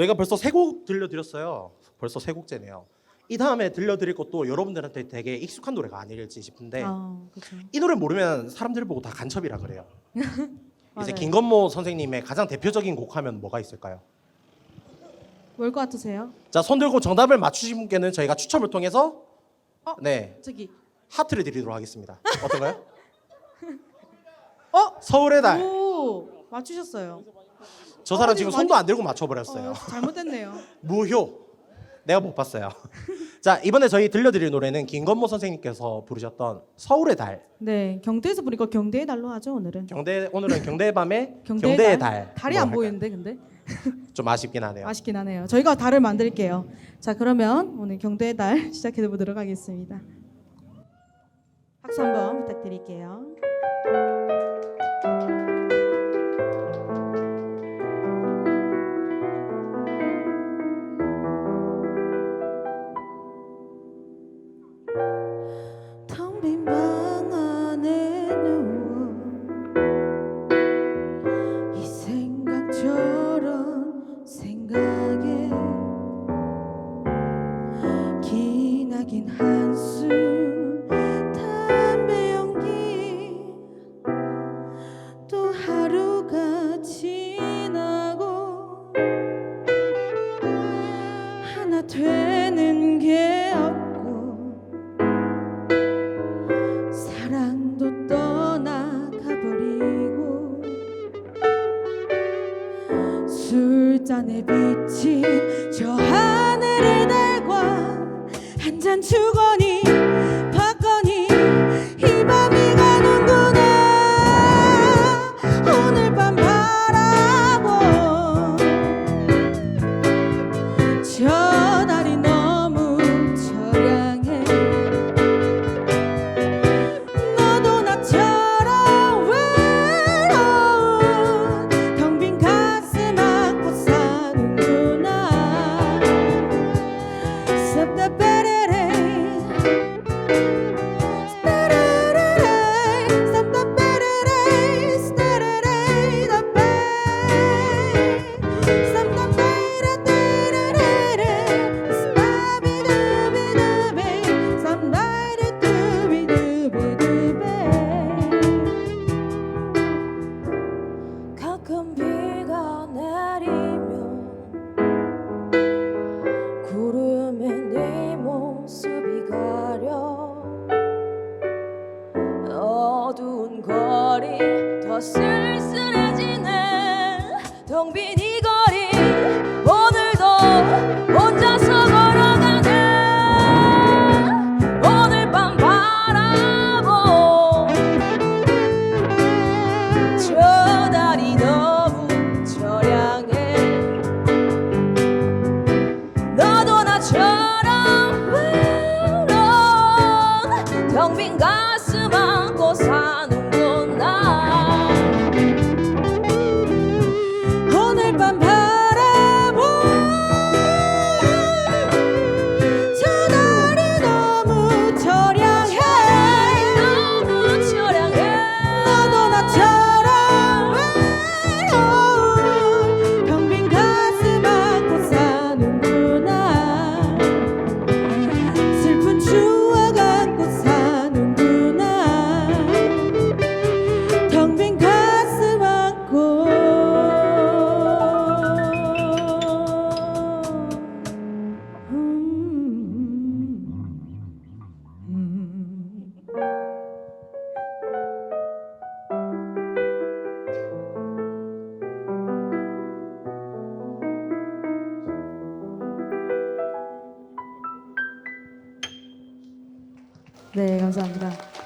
저희가 벌써 세 곡 들려드렸어요. 벌써 세 곡째네요. 이 다음에 들려드릴 것도 여러분들한테 되게 익숙한 노래가 아닐지 싶은데 아. 이 노래 모르면 사람들 보고 다 간첩이라 그래요. 이제 맞아요. 김건모 선생님의 가장 대표적인 곡 하면 뭐가 있을까요? 뭘 것 같으세요? 자, 손 들고 정답을 맞추신 분께는 저희가 추첨을 통해서 어? 네 저기. 하트를 드리도록 하겠습니다. 어떤가요? 어? 서울의 달. 오, 맞추셨어요. 저 사람 어, 지금 손도 안 들고 맞춰버렸어요. 어, 잘못됐네요. 무효. 내가 못 봤어요. 자 이번에 저희 들려드릴 노래는 김건모 선생님께서 부르셨던 서울의 달. 네, 경대에서 보니까 경대의 달로 하죠 오늘은. 경대 오늘은 경대의 밤에 경대의, 경대의 달. 달. 달이 뭐 안? 보이는데 근데 좀 아쉽긴 하네요. 아쉽긴 하네요. 저희가 달을 만들게요. 자, 그러면 오늘 경대의 달 시작해 보도록 하겠습니다. 박수 한번 부탁드릴게요. 되는 게 없고 사랑도 떠나가버리고 술잔에 비친 저 하늘의 달과 한 잔 주거니 거리 더 쓸쓸해지네 텅 빈 이 거리. 오늘도 혼자서 걸어가네 오늘 밤 바라보. 저 달이 너무 처량해. 너도 나처럼 네, 감사합니다.